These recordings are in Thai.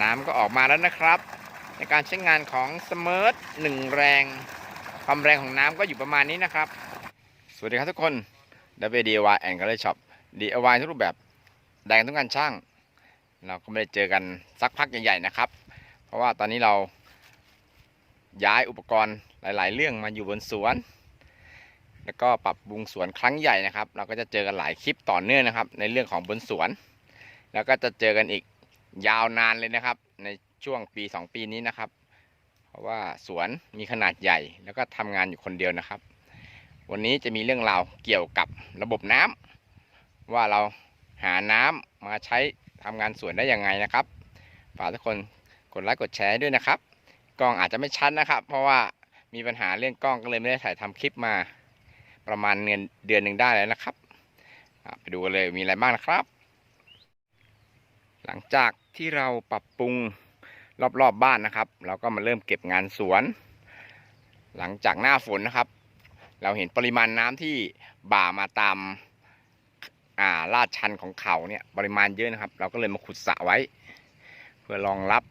น้ำก็ออกมาแล้วนะครับ ในการใช้งานของสมิร์ทหนึ่งแรง ความแรงของน้ำก็อยู่ประมาณนี้นะครับ สวัสดีครับทุกคน WDIY and Color Shop DIY ทุกรูปแบบแดงทุกการช่าง เราก็ไม่ได้เจอกันสักพักใหญ่ๆนะครับ เพราะว่าตอนนี้เราย้ายอุปกรณ์หลาย ๆ เรื่องมาอยู่บนสวน แล้วก็ปรับปรุงสวนครั้งใหญ่นะครับ เราก็จะเจอกันหลายคลิปต่อเนื่องนะครับ ในเรื่องของบนสวน แล้วก็จะเจอกันอีก ยาวนานเลยนะครับ ในช่วงปี2ปีนี้นะครับ เพราะว่าสวนมีขนาดใหญ่แล้วก็ทำงานอยู่คนเดียวนะครับ วันนี้จะมีเรื่องราวเกี่ยวกับระบบน้ำว่าเราหาน้ำมาใช้ทำงานสวนได้ยังไงนะครับฝากทุกคนกดไลค์กดแชร์ด้วยนะครับ กล้องอาจจะไม่ชัดนะครับ เพราะว่ามีปัญหาเรื่องกล้องก็เลยไม่ได้ถ่ายทำคลิปมา ประมาณเงินเดือนหนึ่งได้แล้วนะครับไปดูกันเลยมีอะไรบ้างนะครับ หลังจากที่เราปรับปรุงรอบๆบบ้านนะครับ เราก็มาเริ่มเก็บงานสวน หลังจากหน้าฝนนะครับ เราเห็นปริมาณน้ำที่บ่ามาตามอ่าลาดชันของเขาเนี่ยปริมาณเยอะนะครับ เราก็เลยมาขุดสระไว้ เพื่อรองรับ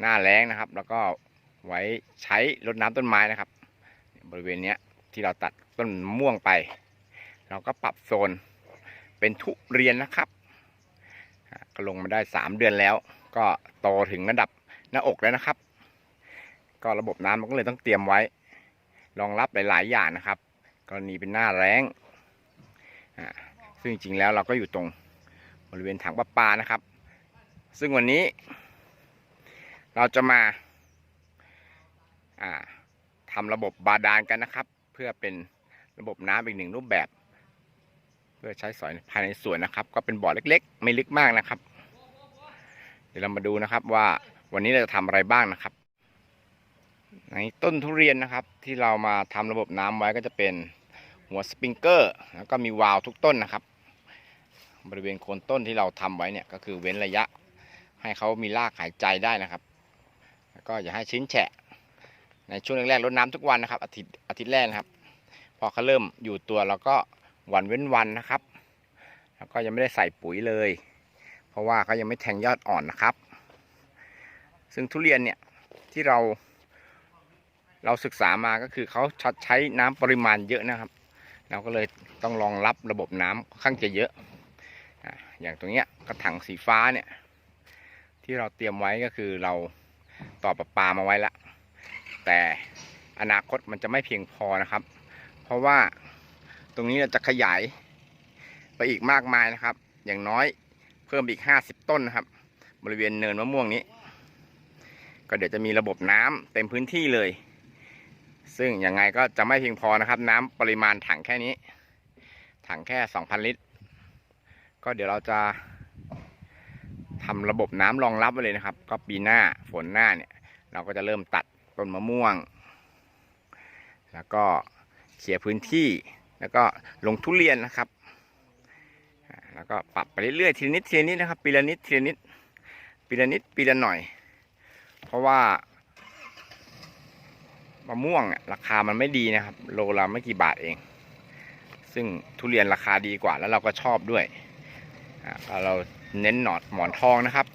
หน้าแล้งนะครับ แล้วก็ไว้ใช้รดน้ำต้นไม้นะครับ บริเวณเนี้ยที่เราตัดต้นม่วงไป เราก็ปรับโซนเป็นทุเรียนนะครับ ก็ลงมาได้สามเดือนแล้ว ก็โตถึงระดับหน้าอกแล้วนะครับ ก็ระบบน้ำมันก็เลยต้องเตรียมไว้ รองรับหลาย ๆ อย่างนะครับ กรณีเป็นหน้าแรงอ่าซึ่งจริงๆแล้วเราก็อยู่ตรงบริเวณถังประปานะครับ ซึ่งวันนี้ เราจะมาทำระบบบาดาลกันนะครับ เพื่อเป็นระบบน้ำอีกหนึ่งรูปแบบ พื่อใช้สอยภายในสวนนะครับ ก็เป็นบ่อเล็กๆ ไม่ลึกมากนะครับ เดี๋ยวเรามาดูนะครับว่าวันนี้เราจะทำอะไรบ้างนะครับ ในต้นทุเรียนนะครับ ที่เรามาทำระบบน้ำไว้ก็จะเป็นหัวสปริงเกอร์แล้วก็มีวาล์วทุกต้นนะครับ บริเวณโคนต้นที่เราทำไว้เนี่ยก็คือเว้นระยะ ให้เขามีรากหายใจได้นะครับ แล้วก็อย่าให้ชื้นแฉะ ในช่วงแรกๆรดน้ำทุกวันนะครับ อาทิตย์อาทิตย์แรกนะครับ พอเขาเริ่มอยู่ตัวเราก็ วันเว้นวันนะครับ แล้วก็ยังไม่ได้ใส่ปุ๋ยเลย เพราะว่าเขายังไม่แทงยอดอ่อนนะครับ ซึ่งทุเรียนเนี่ยที่เรา เราศึกษามาก็คือเขาใช้น้ำปริมาณเยอะนะครับ เราก็เลยต้องรองรับระบบน้ำค่อนข้างจะเยอะอะอย่างตรงเนี้ยกระถางสีฟ้าเนี่ยที่เราเตรียมไว้ก็คือเราต่อประปามาไว้ละแต่อนาคตมันจะไม่เพียงพอนะครับ เพราะว่า ตรงนี้เราจะขยายไปอีกมากมายนะครับ อย่างน้อยเพิ่มอีก50ต้นนะครับ บริเวณเนินมะม่วงนี้ ก็เดี๋ยวจะมีระบบน้ำเต็มพื้นที่เลย ซึ่งยังไงก็จะไม่เพียงพอนะครับ น้ำปริมาณถังแค่นี้ ถังแค่2,000ลิตร ก็เดี๋ยวเราจะทำระบบน้ำรองรับไว้เลยนะครับ ก็ปีหน้าฝนหน้าเนี่ย เราก็จะเริ่มตัดต้นมะม่วง แล้วก็เคลียร์พื้นที่ แล้วก็ลงทุเรียนนะครับ แล้วก็ปรับไปเรื่อยๆทีนิดทีนิดนะครับปีละนิดทีละนิดปีละนิดปีละหน่อย เพราะว่ามะม่วงอะราคามันไม่ดีนะครับ โลละไม่กี่บาทเอง ซึ่งทุเรียนราคาดีกว่าแล้วเราก็ชอบด้วยเราเน้นหนอดหมอนทองนะครับ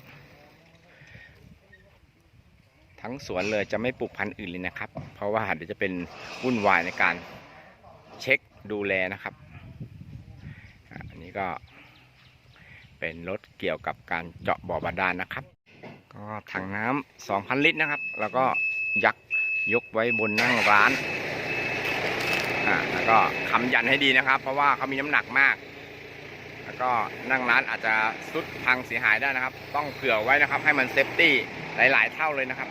ทั้งสวนเลยจะไม่ปลูกพันธุ์อื่นเลยนะครับ เพราะว่าเดี๋ยวจะเป็นวุ่นวายในการเช็ค ดูแลนะครับ อันนี้ก็เป็นรถเกี่ยวกับการเจาะบ่อบาดาลนะครับ ก็ถังน้ำ2,000ลิตรนะครับ แล้วก็ยักยกไว้บนนั่งร้านอ่าแล้วก็คำยันให้ดีนะครับ เพราะว่าเขามีน้ำหนักมาก แล้วก็นั่งร้านอาจจะสุดพังเสียหายได้นะครับ ต้องเผื่อไว้นะครับ ให้มันเซฟตี้หลาย ๆ เท่าเลยนะครับ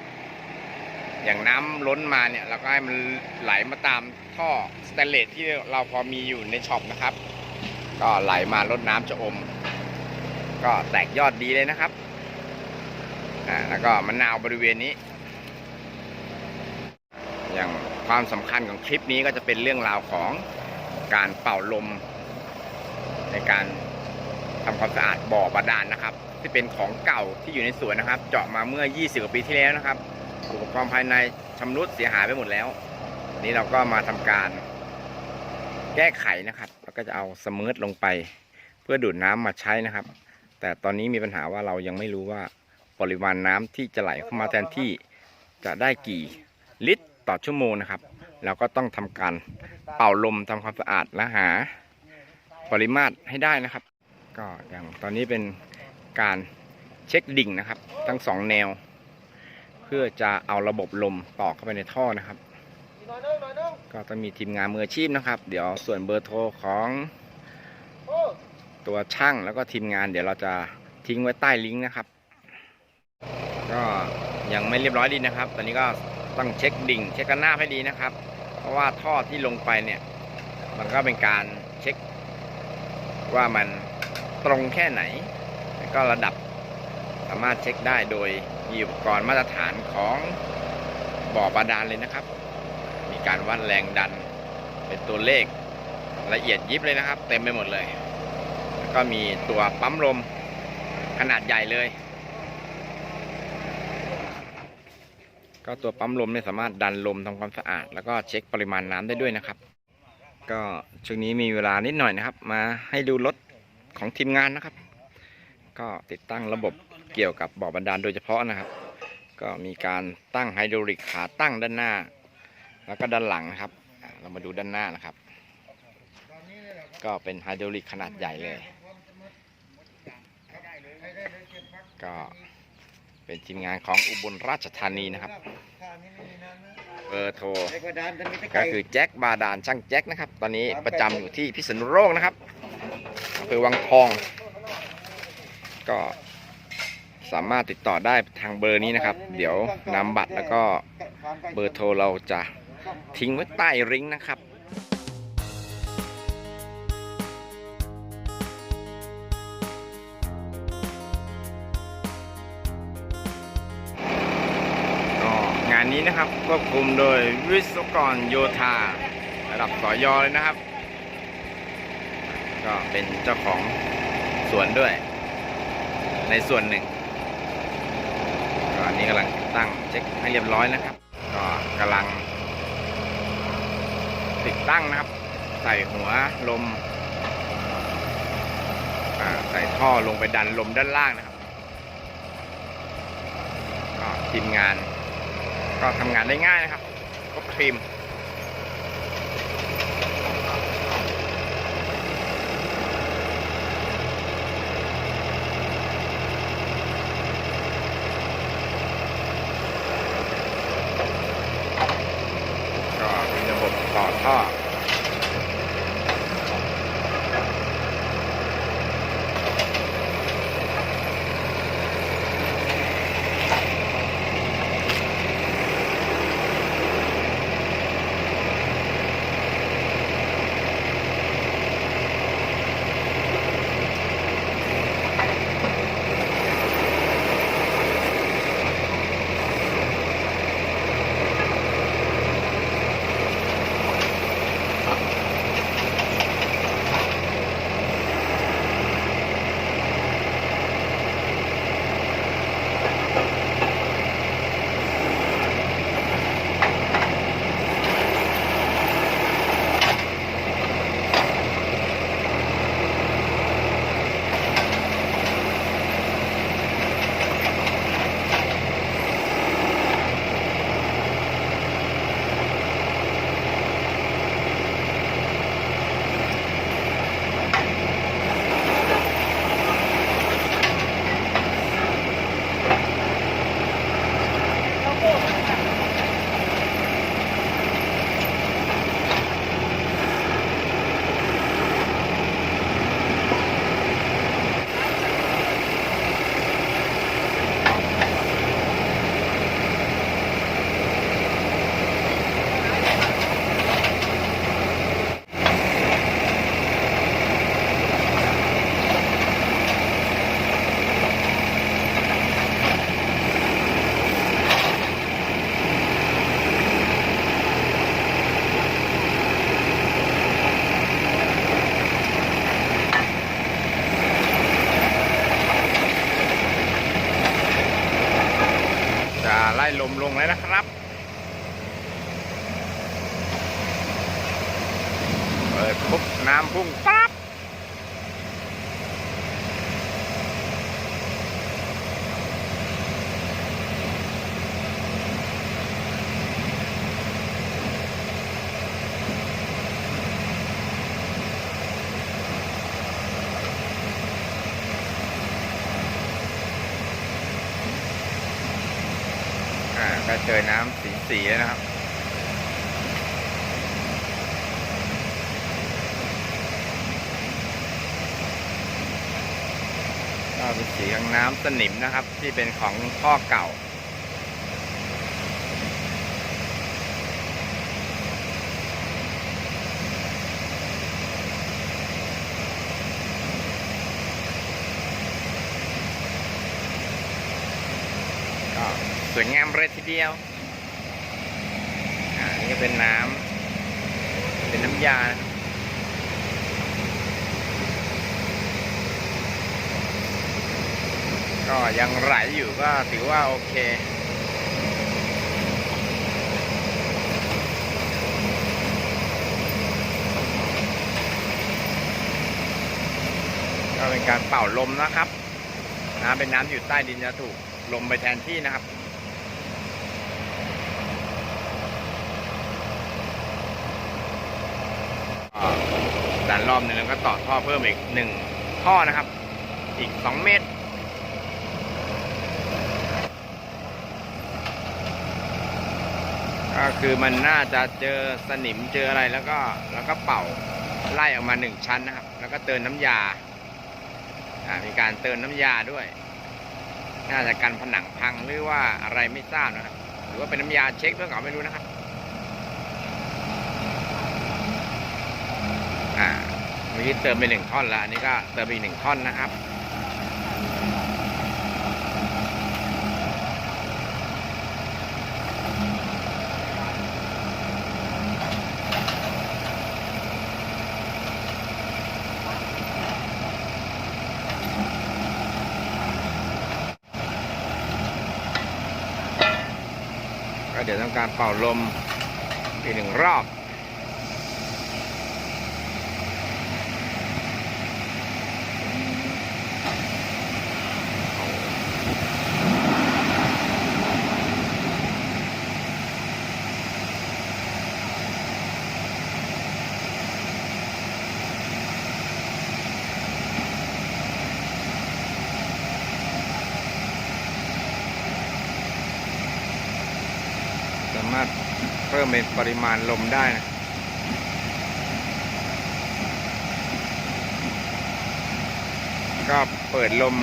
อย่างน้ำล้นมาเนี่ยเราก็ให้มันไหลมาตามท่อสแตนเลสที่เราพอมีอยู่ในช็อปนะครับ ก็ไหลมาลดน้ำจะอม ก็แตกยอดดีเลยนะครับอ่าแล้วก็มะนาวบริเวณนี้ อย่างความสำคัญของคลิปนี้ก็จะเป็นเรื่องราวของการเป่าลม ในการทำความสะอาดบ่อบาดาลนะครับ ที่เป็นของเก่าที่อยู่ในสวนนะครับ เจาะมาเมื่อ 20กว่าปีที่แล้วนะครับ อุปกรณ์ภายในชำรุดเสียหายไปหมดแล้ววันนี้เราก็มาทำการ แก้ไขนะครับแล้วก็จะเอาสมูทลงไป เพื่อดูดน้ำมาใช้นะครับ แต่ตอนนี้มีปัญหาว่าเรายังไม่รู้ว่าปริมาณน้ำที่จะไหลเข้ามาแทนที่จะได้กี่ลิตรต่อชั่วโมงนะครับ เราก็ต้องทำการเป่าลมทำความสะอาดและหาปริมาตรให้ได้นะครับ ก็อย่างตอนนี้เป็นการเช็คดิ่งนะครับ ทั้งสองแนว พื่อจะเอาระบบลมต่อเข้าไปในท่อนะครับ ก็ต้องมีทีมงานมืออาชีพนะครับ เดี๋ยวส่วนเบอร์โทรของตัวช่างแล้วก็ทีมงาน เดี๋ยวเราจะทิ้งไว้ใต้ลิงก์นะครับ ก็ยังไม่เรียบร้อยดีนะครับ ตอนนี้ก็ต้องเช็คดิ่ง เช็คกันหน้าให้ดีนะครับ เพราะว่าท่อที่ลงไปเนี่ย มันก็เป็นการเช็คว่ามันตรงแค่ไหน แล้วก็ระดับ สามารถเช็คได้โดยมีอุปกรณ์มาตรฐานของบ่อบาดาลเลยนะครับ มีการวัดแรงดันเป็นตัวเลขละเอียดยิบเลยนะครับ เต็มไปหมดเลย แล้วก็มีตัวปั๊มลมขนาดใหญ่เลย ก็ตัวปั๊มลมเนี่ยสามารถดันลมทำความสะอาด แล้วก็เช็คปริมาณน้ำได้ด้วยนะครับ ก็ช่วงนี้มีเวลานิดหน่อยนะครับ มาให้ดูรถของทีมงานนะครับ ก็ติดตั้งระบบ เกี่ยวกับบ่อบันดาลโดยเฉพาะนะครับ ก็มีการตั้งไฮดรอลิกขาตั้งด้านหน้า แล้วก็ด้านหลังนะครับ เรามาดูด้านหน้านะครับ ก็เป็นไฮดรอลิกขนาดใหญ่เลย ก็เป็นทีมงานของอุบลราชธานีนะครับเบอร์โทรก็คือแจ็คบาดาลช่างแจ็คนะครับ ตอนนี้ประจำอยู่ที่พิษณุโลกนะครับอำเภอวังทอง ก็ สามารถติดต่อได้ทางเบอร์นี้นะครับ เดี๋ยวนำบัตรแล้วก็เบอร์โทรเราจะทิ้งไว้ใต้ริงก์นะครับก็งานนี้นะครับควบคุมโดยวิศวกรโยธาระดับสอยอเลยนะครับ ก็เป็นเจ้าของสวนด้วย ในส่วนหนึ่งก็อันนี้กำลัง ตั้งเช็คให้เรียบร้อยนะครับ ก็กำลัง ติดตั้งนะครับ ใส่หัวลมใส่ท่อลงไปดันลมด้านล่างนะครับก็ทีมงาน ก็ทำงานได้ง่ายนะครับครบทีม เจอน้ำสีสีๆนะครับก็เป็นสีของน้ำสนิมนะครับ ที่เป็นของพ่อเก่า ก็สวยงาม เดียวอ่านี่ก็เป็นน้ำเป็นน้ำยาก็ยังไหลอยู่ก็ถือว่าโอเค ก็เป็นการเป่าลมนะครับ น้ำเป็นน้ำอยู่ใต้ดินจะถูกลมไปแทนที่นะครับ ก็ ดันรอบหนึ่งแล้วก็ต่อท่อเพิ่มอีกหนึ่งท่อนะครับ อีกสองเมตร ก็คือมันน่าจะเจอสนิมเจออะไรแล้วก็แล้วก็เป่าไล่ออกมาหนึ่งชั้นนะครับ แล้วก็เติมน้ำยาอ่ามีการเติมน้ำยาด้วย น่าจะกันผนังพังหรือว่าอะไรไม่ทราบนะครับ หรือว่าเป็นน้ำยาเช็คเรื่องเก่าไม่รู้นะครับ อ่า นี้เติมไปหนึ่งท่อนแล้วอันนี้ก็เติมไปอีกหนึ่งท่อนนะครับก็เดี๋ยวต้องการเป่าลมอีกหนึ่งรอบ สามารถเพิ่มเป็นปริมาณลมได้นะก็เปิดลม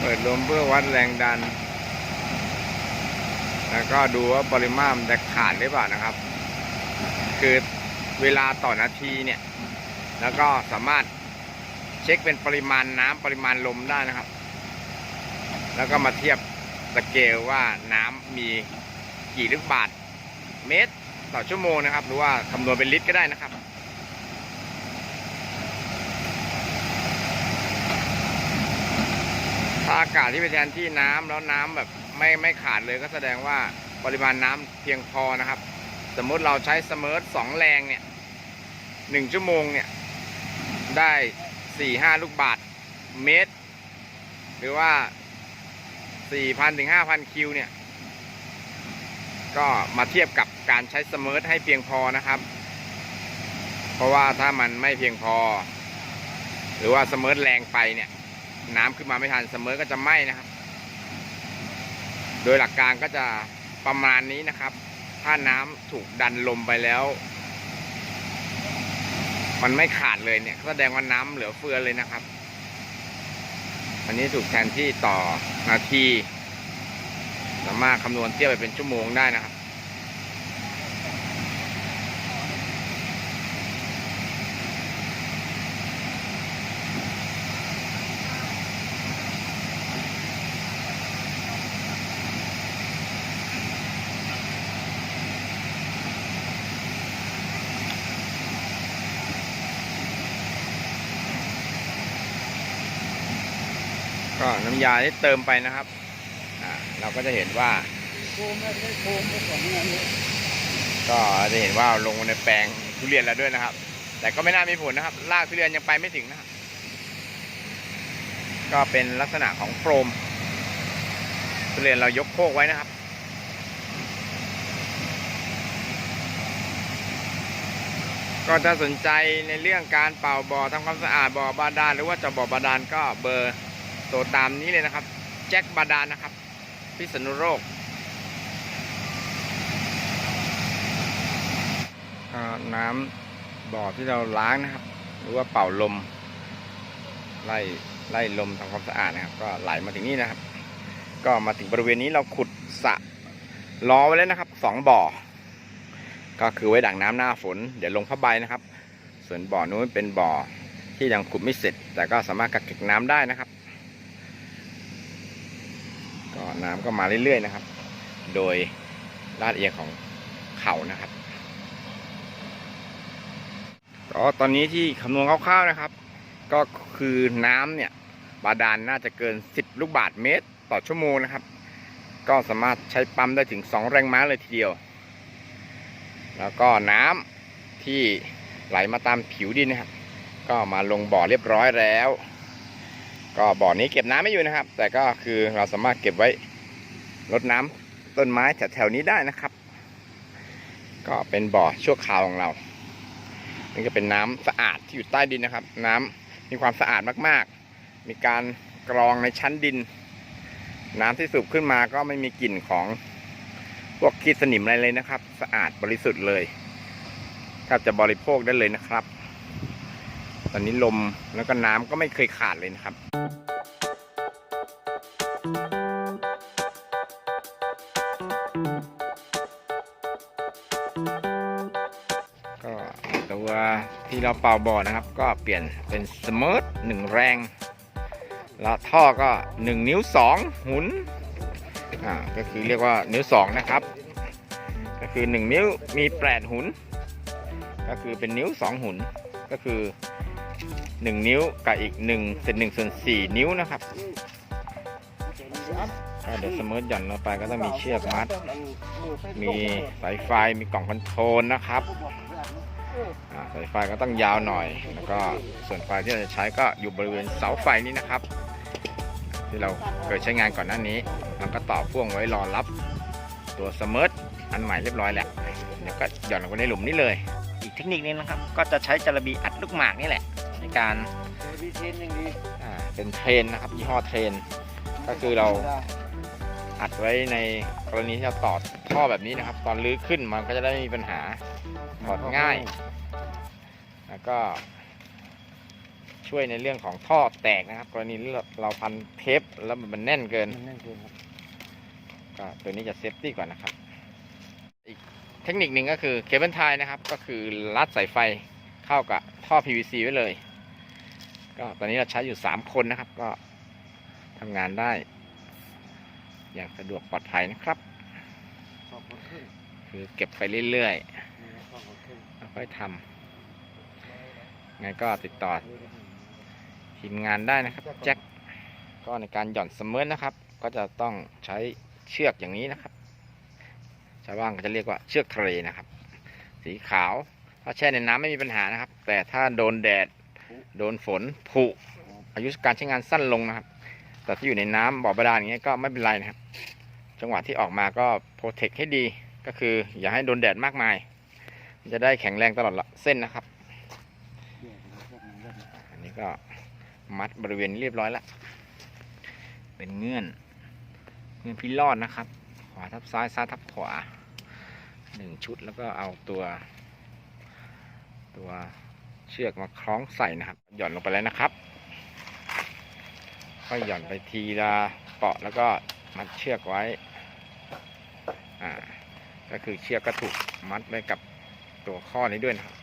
เปิดลมเพื่อวัดแรงดัน แล้วก็ดูว่าปริมาณมันจะขาดหรือเปล่านะครับ คือเวลาต่อนาทีเนี่ย แล้วก็สามารถเช็คเป็นปริมาณน้ำปริมาณลมได้นะครับ แล้วก็มาเทียบ สเกลว่าน้ำมีกี่ลูกบาทเมตรต่อชั่วโมงนะครับ หรือว่าคำนวณเป็นลิตรก็ได้นะครับ ถ้าอากาศที่ไปแทนที่น้ำแล้วน้ำแบบไม่ไม่ขาดเลยก็แสดงว่าปริมาณน้ำเพียงพอนะครับ สมมุติเราใช้สมิร์ทสองแรงเนี่ยหนึ่งชั่วโมงเนี่ยได้สี่ห้าลูกบาทเมตร หรือว่า 4,000ถึง5,000คิวเนี่ย ก็มาเทียบกับการใช้สมิร์ทให้เพียงพอนะครับ เพราะว่าถ้ามันไม่เพียงพอ หรือว่าสมิร์ทแรงไปเนี่ย น้ำขึ้นมาไม่ทันสมิร์ทก็จะไหม้นะครับ โดยหลักการก็จะประมาณนี้นะครับ ถ้าน้ำถูกดันลมไปแล้ว มันไม่ขาดเลยเนี่ยแสดงว่าน้ำเหลือเฟือเลยนะครับ อันนี้ถูกแทนที่ต่อนาที สามารถคำนวณเทียบไปเป็นชั่วโมงได้นะครับ ก็น้ำยาที่เติมไปนะครับเราก็จะเห็นว่าก็จะเห็นว่าลงในแปลงทุเรียนแล้วด้วยนะครับ แต่ก็ไม่น่ามีผลนะครับรากทุเรียนยังไปไม่ถึงนะครับก็เป็นลักษณะของโฟมทุเรียนเรายกโคกไว้นะครับก็ถ้าสนใจในเรื่องการเป่าบ่อทำความสะอาดบ่อบาดาลหรือว่าเจะบ่อบาดาลก็เบอร์ โทรตามนี้เลยนะครับ แจ็คบาดานะครับ พิษณุโลกน้ำบ่อที่เราล้างนะครับ หรือว่าเป่าลม ไล่ไล่ลมทำความสะอาดนะครับ ก็ไหลมาถึงนี่นะครับ ก็มาถึงบริเวณนี้เราขุดสระล้อไว้แล้วนะครับสองบ่อ ก็คือไว้ดักน้ำหน้าฝน เดี๋ยวลงผ้าใบนะครับ ส่วนบ่อนู้นเป็นบ่อที่ยังขุดไม่เสร็จ แต่ก็สามารถกักเก็บน้ำได้นะครับ ก็น้ำก็มาเรื่อยๆนะครับ โดยลาดเอียงของเขานะครับก็ตอนนี้ที่คำนวณคร่าวๆนะครับ ก็คือน้ำเนี่ยบาดาลน่าจะเกิน 10 ลูกบาทเมตรต่อชั่วโมงนะครับ ก็สามารถใช้ปั๊มได้ถึง 2 แรงม้าเลยทีเดียว แล้วก็น้ำที่ไหลมาตามผิวดินนะครับ ก็มาลงบ่อเรียบร้อยแล้ว ก็บ่อนี้เก็บน้ำไม่อยู่นะครับ แต่ก็คือเราสามารถเก็บไว้รดน้ำต้นไม้แถวๆนี้ได้นะครับ ก็เป็นบ่อชั่วคราวของเรานี่ก็เป็นน้ำสะอาดที่อยู่ใต้ดินนะครับ น้ำมีความสะอาดมากๆ มีการกรองในชั้นดิน น้ำที่สูบขึ้นมาก็ไม่มีกลิ่นของพวกขี้สนิมอะไรเลยนะครับ สะอาดบริสุทธิ์เลยแทบจะบริโภคได้เลยนะครับ ตอนนี้ลมแล้วก็น้ำก็ไม่เคยขาดเลยนะครับก็ตัวที่เราเป่าบ่อนะครับ ก็เปลี่ยนเป็นสมิร์ทหนึ่งแรง แล้วท่อก็ 1 นิ้ว 2 หุนอ่าก็คือเรียกว่านิ้ว 2 นะครับ ก็คือ 1 นิ้วมี 8 หุน ก็คือเป็นนิ้ว 2 หุน ก็คือ 1 นิ้วกับอีก1เศษ1ส่วน4นิ้วนะครับเดี๋ยวสมมติหย่อนลงไปก็ต้องมีเชือกมัด มีสายไฟมีกล่องคอนโทรลนะครับสายไฟก็ต้องยาวหน่อย แล้วก็ส่วนไฟที่เราจะใช้ก็อยู่บริเวณเสาไฟนี้นะครับ ที่เราเคยใช้งานก่อนหน้านี้แล้วก็ต่อพ่วงไว้รอรับ ตัวสมิร์ทอันใหม่เรียบร้อยแล้วเดี๋ยวก็หย่อนลงไปในหลุมนี้เลย อีกเทคนิคนึงนะครับ ก็จะใช้จระบีอัดลูกหมากนี่แหละ ในการมีเทนอย่างดีอ่าเป็นเทรนนะครับยี่ห้อเทรน ก็คือเราอัดไว้ในกรณีที่เราต่อท่อแบบนี้นะครับ ตอนลื้อขึ้นมันก็จะได้ไม่มีปัญหาถอดง่าย แล้วก็ช่วยในเรื่องของท่อแตกนะครับ กรณีที่เราเราพันเทปแล้วมันแน่นเกินมันนั่นเกินครับก็ตัวนี้จะเซฟตี้กว่านะครับ อีกเทคนิคหนึ่งก็คือเคเบิลไทยนะครับ ก็คือรัดสายไฟเข้ากับท่อ PVC ไว้เลย ก็ตอนนี้เราใช้อยู่3คนนะครับ ก็ทำงานได้ อย่างสะดวกปลอดภัยนะครับ สองคนครึ่งคือเก็บไปเรื่อยนี่นะสองคนครึ่งๆแล้วค่อยทำไงก็ติดต่อทีมงานได้นะครับแจ็คก็ในการหย่อนเสมอนะครับ ก็จะต้องใช้เชือกอย่างนี้นะครับ ชาวบ้านก็จะเรียกว่าเชือกทะเลนะครับ สีขาว ถ้าแช่ในน้ำไม่มีปัญหานะครับ แต่ถ้าโดนแดด โดนฝนผุอายุการใช้งานสั้นลงนะครับ แต่ที่อยู่ในน้ำบ่อบาดาลอย่างเงี้ยก็ไม่เป็นไรนะครับ จังหวะที่ออกมาก็โปรเทคให้ดีก็คืออย่าให้โดนแดดมากมายมันจะได้แข็งแรงตลอดเส้นนะครับ อันนี้ก็มัดบริเวณเรียบร้อยแล้ว เป็นเงื่อน เงื่อนพิลอดนะครับ ขวาทับซ้ายซ้ายทับขวาหนึ่งชุดแล้วก็เอาตัว ตัว เชือกมาคล้องใส่นะครับ หย่อนลงไปแล้วนะครับค่อยหย่อนไปทีละเปาะแล้วก็มัดเชือกไว้อ่าก็คือเชือกก็ถูกมัดไว้กับตัวข้อนี้ด้วยนะครับ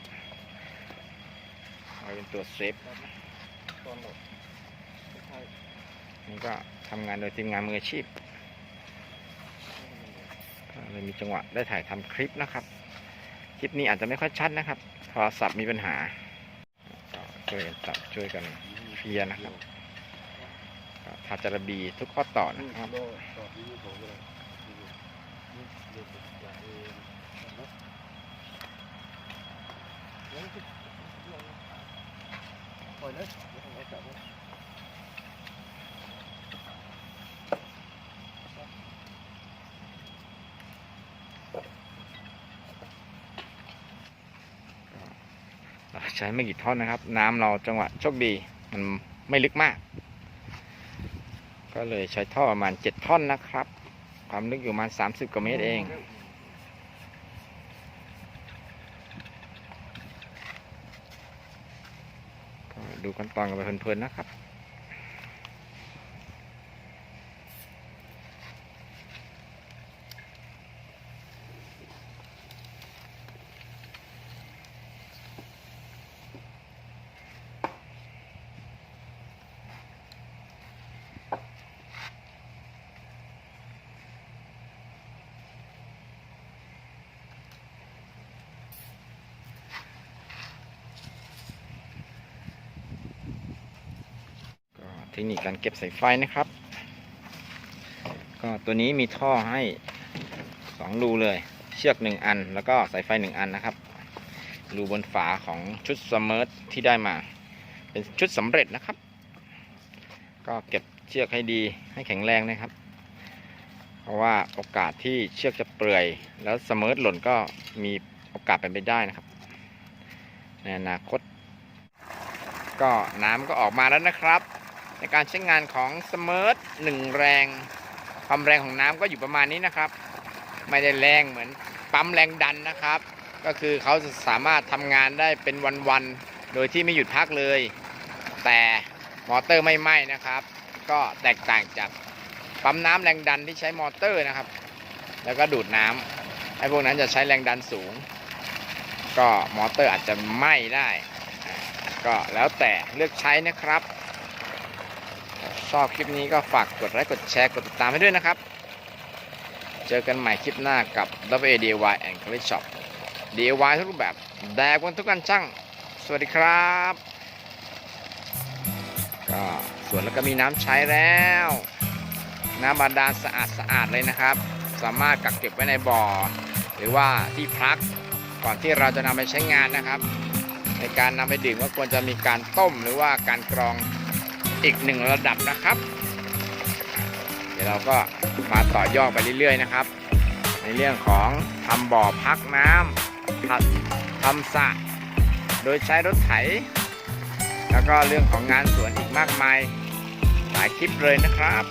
ไว้เป็นตัวเซฟตอนหลบใช่นี่ก็ทำงานโดยทีมงานมืออาชีพเลยมีจังหวะได้ถ่ายทำคลิปนะครับ คลิปนี้อาจจะไม่ค่อยชัดนะครับโทรศัพท์มีปัญหา ช่วยกันจับช่วยกันเคลียนะครับทาจาระบีทุกข้อต่อนะครับโลต่อยเลยนี่เดี๋ยวจะองนะปล่อยเลยเดี๋ยวผมเอาจับไว้ เรา ใช้ไม่กี่ท่อนนะครับ น้ำเราจังหวะโชคดีมันไม่ลึกมาก ก็เลยใช้ท่อประมาณ7ท่อนนะครับ ความลึกอยู่ประมาณ30กว่าเมตรเองดูขั้นตอนกันไปเพลินๆนะครับ คนิคการเก็บสายไฟนะครับ ก็ตัวนี้มีท่อให้สองรูเลยเชือกหนึ่งอัน แล้วก็สายไฟหนึ่งอันนะครับรูบนฝาของชุดสม e ร์ทที่ได้มา เป็นชุดสำเร็จนะครับ ก็เก็บเชือกให้ดีให้แข็งแรงนะครับ เพราะว่าโอกาสที่เชือกจะเปื่อย แล้วสม e ร์ทหล่นก็มีโอกาสเป็นไปได้นะครับในอนาคต ก็น้ำก็ออกมาแล้วนะครับ ในการใช้งานของสม e ร์ทหนึ่งแรง ความแรงของน้ำก็อยู่ประมาณนี้นะครับ ไม่ได้แรงเหมือนปั๊มแรงดันนะครับ ก็คือเขาสามารถทำงานได้เป็นวันๆโดยที่ไม่หยุดพักเลย แต่มอเตอร์ไม่ไหม้นะครับ ก็แตกต่างจากปั๊มน้ำแรงดันที่ใช้มอเตอร์นะครับ แล้วก็ดูดน้ำไอ้พวกนั้นจะใช้แรงดันสูง ก็มอเตอร์อาจจะไหม้ได้ ก็แล้วแต่เลือกใช้นะครับ ชอบคลิปนี้ก็ฝากกดไลค์กดแชร์กดติดตามให้ด้วยนะครับ เจอกันใหม่คลิปหน้ากับ WADY and College Shop DIY ทุกรูปแบบแดกบนทุกการช่าง สวัสดีครับก็สวนแล้วก็มีน้ำใช้แล้ว น้ำบาดาลสะอาดสะอาดเลยนะครับ สามารถกักเก็บไว้ในบ่อ หรือว่าที่พักก่อนที่เราจะนำไปใช้งานนะครับ ในการนำไปดื่มก็ควรจะมีการต้มหรือว่าการกรอง อีกหนึ่งระดับนะครับ เดี๋ยวเราก็มาต่อยอดไปเรื่อยๆนะครับ ในเรื่องของทำบ่อพักน้ำทำทำสระโดยใช้รถไถ แล้วก็เรื่องของงานสวนอีกมากมายหลายคลิปเลยนะครับ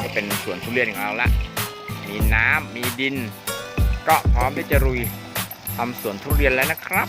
ก็เป็นสวนทุเรียนของเราละมีน้ำมีดิน ก็พร้อมที่จะรุยทำสวนทุเรียนแล้วนะครับ